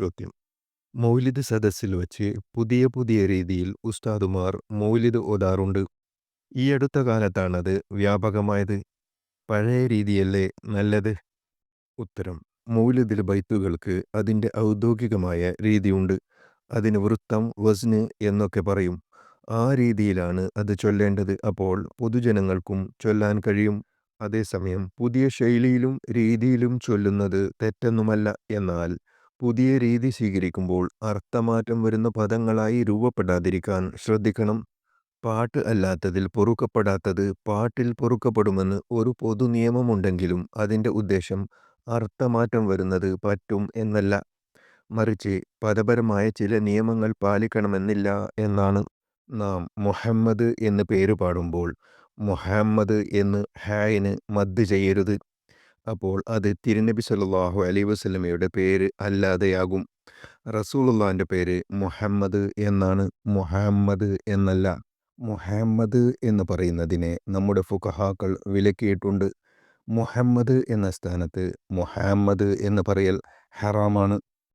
ചോദ്യം മൗലിദ് സദസ്സിൽ വച്ച് പുതിയ പുതിയ രീതിയിൽ ഉസ്താദുമാർ മൗലിദ് ഓതാറുണ്ട്. ഈ അടുത്ത കാലത്താണത് വ്യാപകമായത്. പഴയ രീതിയല്ലേ നല്ലത്? ഉത്തരം. മൗലിദിൽ ബൈത്തുകൾക്ക് അതിന്റെ ഔദ്യോഗികമായ രീതിയുണ്ട്. അതിന് വൃത്തം വസ്ന് എന്നൊക്കെ പറയും. ആ രീതിയിലാണ് അത് ചൊല്ലേണ്ടത്. അപ്പോൾ പൊതുജനങ്ങൾക്കും ചൊല്ലാൻ കഴിയും. അതേസമയം പുതിയ ശൈലിയിലും രീതിയിലും ചൊല്ലുന്നത് തെറ്റൊന്നുമല്ല. എന്നാൽ പുതിയ രീതി സ്വീകരിക്കുമ്പോൾ അർത്ഥമാറ്റം വരുന്ന പദങ്ങളായി രൂപപ്പെടാതിരിക്കാൻ ശ്രദ്ധിക്കണം. പാട്ട് അല്ലാത്തതിൽ പൊറുക്കപ്പെടാത്തത് പാട്ടിൽ പൊറുക്കപ്പെടുമെന്ന് ഒരു പൊതു നിയമമുണ്ടെങ്കിലും അതിന്റെ ഉദ്ദേശം അർത്ഥമാറ്റം വരുന്നത് പറ്റും എന്നല്ല. മറിച്ച് പദപരമായ ചില നിയമങ്ങൾ പാലിക്കണമെന്നില്ല എന്നാണ് നാം മുഹമ്മദ് എന്ന് പേര് പാടുമ്പോൾ മുഹമ്മദ് എന്ന് ഹായിന് മദ് ചെയ്യരുത്. അപ്പോൾ അത് തിരുനബി സല്ലാഹു അലൈ വസ്ലമയുടെ പേര് അല്ലാതെയാകും. റസൂലുള്ളാഹിന്റെ പേര് മുഹമ്മദ് എന്നാണ്. മുഹമ്മദ് എന്നല്ല. മുഹമ്മദ് എന്ന് പറയുന്നതിനെ നമ്മുടെ ഫുഖഹാക്കൾ വിലക്കിയിട്ടുണ്ട്. മുഹമ്മദ് എന്ന സ്ഥാനത്ത് മുഹമ്മദ് എന്ന് പറയൽ ഹറാമാണ്.